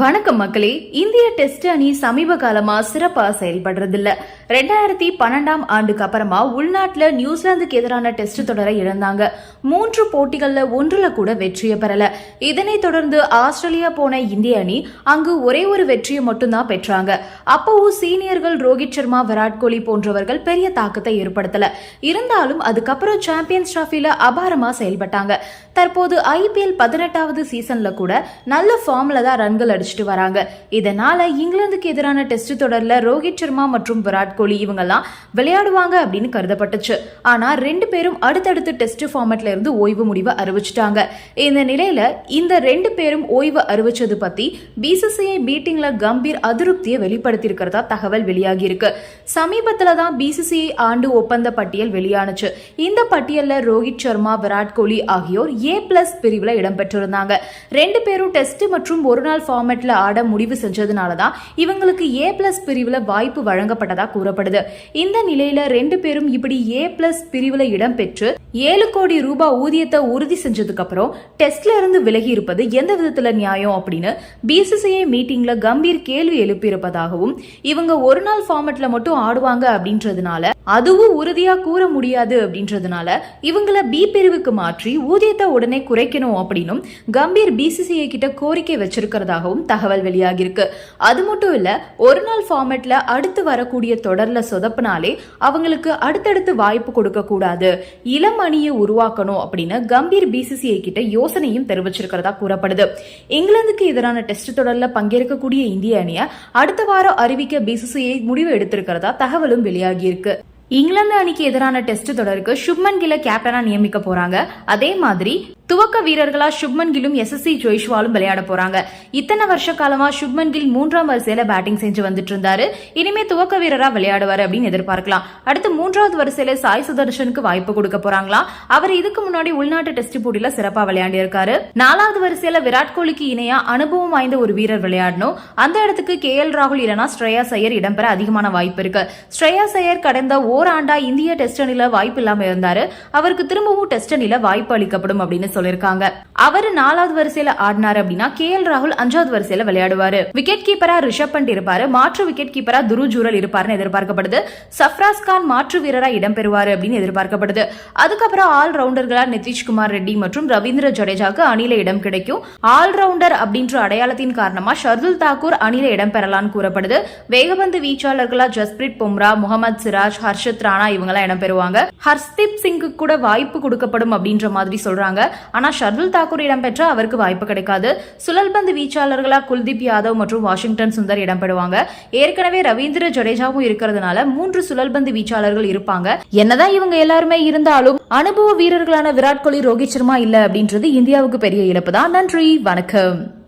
வணக்கம் மக்களே இந்திய டெஸ்ட் அணி சமீப காலமா சிறப்பா செயல்படுறது இல்ல ரெண்டாயிரத்தி பன்னெண்டாம் ஆண்டுக்கு அப்புறமா உள்நாட்டுல நியூசிலாந்துக்கு எதிரான டெஸ்ட் தொடரை இழந்தாங்க. மூன்று போட்டிகள்ல ஒன்றுல கூட வெற்றியை பெறல. இதனைத் தொடர்ந்து ஆஸ்திரேலியா போன இந்திய அணி அங்கு ஒரே ஒரு வெற்றியை மட்டும்தான் பெற்றாங்க. அப்பவும் சீனியர்கள் ரோஹித் சர்மா விராட் கோலி போன்றவர்கள் பெரிய தாக்கத்தை ஏற்படுத்தல. இருந்தாலும் அதுக்கப்புறம் சாம்பியன்ஸ் டிராஃபில அபாரமா செயல்பட்டாங்க. தற்போது ஐபிஎல் பதினெட்டாவது சீசன்ல கூட நல்ல ஃபார்ம்ல தான் ரன்கள் அடிச்சுட்டு வராங்க. இதனால இங்கிலாந்துக்கு எதிரான டெஸ்ட் தொடர்ல ரோஹித் சர்மா மற்றும் விராட் கோலி இவங்கெல்லாம் விளையாடுவாங்க அப்படின்னு கருதப்பட்டுச்சு. ஆனா ரெண்டு பேரும் அடுத்தடுத்து டெஸ்ட் ஃபார்மட்ல இருந்து ஓய்வு முடிவை அறிவிச்சிட்டாங்க. இந்த நிலையில இந்த ரெண்டு பேரும் ஓய்வு அறிவிச்சது பத்தி பிசிசிஐ மீட்டிங்ல கம்பீர் அதிருப்தியை வெளிப்படுத்தியிருக்கிறதா தகவல் வெளியாகி இருக்கு சமீபத்துல தான் பிசிசிஐ ஆண்டு ஒப்பந்த பட்டியல் வெளியானுச்சு. இந்த பட்டியல்ல ரோஹித் சர்மா விராட் கோலி ஆகியோர் ஏ பிளஸ் பிரிவுல இடம்பெற்றிருந்தாங்க. ரெண்டு பேரும் டெஸ்ட் மற்றும் ஒரு நாள் ஃபார்மேட்ல ஆட முடிவு செஞ்சதுனால தான் இவங்களுக்கு ஏ பிளஸ் பிரிவுல வாய்ப்பு வழங்கப்பட்டதா கூறப்படுது. இந்த நிலையில ரெண்டு பேரும் இப்படி ஏ பிளஸ் பிரிவுல இடம்பெற்று ஏழு கோடி ரூபாய் ஊதியத்தை உறுதி செஞ்சதுக்கு அப்புறம் டெஸ்ட்ல இருந்து விலகி இருப்பது எந்த விதத்துல நியாயம் அப்படின்னு பிசிசிஐ மீட்டிங்ல கம்பீர் கேள்வி எழுப்பியிருப்பதாகவும் இவங்க ஒரு நாள் ஃபார்மேட்ல மட்டும் ஆடுவாங்க அப்படின்றதுனால அதுவும் உறுதியா கூற முடியாது அப்படின்றதுனால இவங்கள பி பிரிவுக்கு மாற்றி ஊதியத்தை உடனே குறைக்கணும் அப்படின்னும் கம்பீர் பிசிசிஐ கிட்ட கோரிக்கை வச்சிருக்கிறதாகவும் தகவல் வெளியாகிருக்கு அது மட்டும் இல்ல ஒரு நாள் ஃபார்மேட்ல அடுத்து வரக்கூடிய தொடர்ல சொதப்பினாலே அவங்களுக்கு அடுத்தடுத்து வாய்ப்பு கொடுக்க கூடாது இளம் அணியை உருவாக்கணும் அப்படின்னு கம்பீர் பிசிசிஐ கிட்ட யோசனையும் தெரிவிச்சிருக்கிறதா கூறப்படுது. இங்கிலாந்துக்கு எதிரான டெஸ்ட் தொடர்ல பங்கேற்கக்கூடிய இந்திய அணியை அடுத்த வாரம் அறிவிக்க பிசிசிஐ முடிவு எடுத்திருக்கிறதா தகவலும் வெளியாகியிருக்கு. இங்கிலாந்து அணிக்கு எதிரான டெஸ்ட் தொடருக்கு சுப்மன் கில கேப்டனா நியமிக்க போறாங்க. அதே மாதிரி துவக்க வீரர்களா சுப்மன் கிலும் எஸ் எஸ் சி ஜோய்ஷ்வாலும் விளையாட போறாங்க. இத்தனை வருஷ காலமா சுப்மன் கில் மூன்றாம் வரிசையில பேட்டிங் செஞ்சு வந்துட்டு இருந்தாரு இனிமே துவக்க வீரரா விளையாடுவாரு அப்படின்னு எதிர்பார்க்கலாம். அடுத்து மூன்றாவது வரிசையில சாய் சுதர்ஷனுக்கு வாய்ப்பு கொடுக்க போறாங்களா? அவர் இதுக்கு முன்னாடி உள்நாட்டு டெஸ்ட் போட்டியில சிறப்பா விளையாடி இருக்காரு நாலாவது வரிசையில விராட் கோலிக்கு இணையா அனுபவம் வாய்ந்த ஒரு வீரர் விளையாடணும். அந்த இடத்துக்கு கே எல் ராகுல் இல்லனா ஸ்ரேயா சையர் இடம்பெற அதிகமான வாய்ப்பு இருக்கு. ஸ்ரேயா சையர் கடந்த ஓர் ஓராண்டா இந்திய டெஸ்ட் அணில வாய்ப்பு இல்லாம இருந்தாரு. அவருக்கு திரும்பவும் டெஸ்ட் அணில வாய்ப்பு அளிக்கப்படும் அப்படின்னு சொல்லியிருக்காங்க. அவர் நாலாவது வரிசையில ஆடினாரு அப்படின்னா கே எல் ராகுல் அஞ்சாவது வரிசையில விளையாடுவாரு. விக்கெட் கீப்பரா ரிஷப் பண்ட் இருப்பாரு. மாற்று விக்கெட் கீப்பரா துரு ஜூரல் இருப்பாருன்னு எதிர்பார்க்கப்படுது. சஃப்ராஸ் கான் மாற்று வீரரா இடம்பெறுவாரு அப்படின்னு எதிர்பார்க்கப்படுது. அதுக்கப்புறம் ஆல் ரவுண்டர்களா நிதிஷ்குமார் ரெட்டி மற்றும் ரவீந்திர ஜடேஜாக்கு அணில இடம் கிடைக்கும். ஆல் ரவுண்டர் அப்படின்ற அடையாளத்தின் காரணமா ஷர்துல் தாக்கூர் அணில இடம் பெறலாம்னு கூறப்படுது. வேகபந்து வீச்சாளர்களா ஜஸ்பிரிட் பும்ரா முகமது சிராஜ் ஹர்ஷத் ராணா இவங்கெல்லாம் எல்லாம் இடம்பெறுவாங்க ஹர்ஸ்தீப் சிங்க்கு கூட வாய்ப்பு கொடுக்கப்படும் அப்படின்ற மாதிரி சொல்றாங்க. ஆனா ஷர்துல் தாக்கூர் இடம்பெற்ற அவருக்கு வாய்ப்பு கிடைக்காது. சுழல்பந்து வீச்சாளர்களா குல்தீப் யாதவ் மற்றும் வாஷிங்டன் சுந்தர் இடம்பெறுவாங்க. ஏற்கனவே ரவீந்திர ஜடேஜாவும் இருக்கிறதுனால மூன்று சுழல்பந்து வீச்சாளர்கள் இருப்பாங்க. என்னதான் இவங்க எல்லாருமே இருந்தாலும் அனுபவ வீரர்களான விராட் கோலி ரோஹித் சர்மா இல்ல அப்படின்றது இந்தியாவுக்கு பெரிய இழப்பு தான் நன்றி வணக்கம்.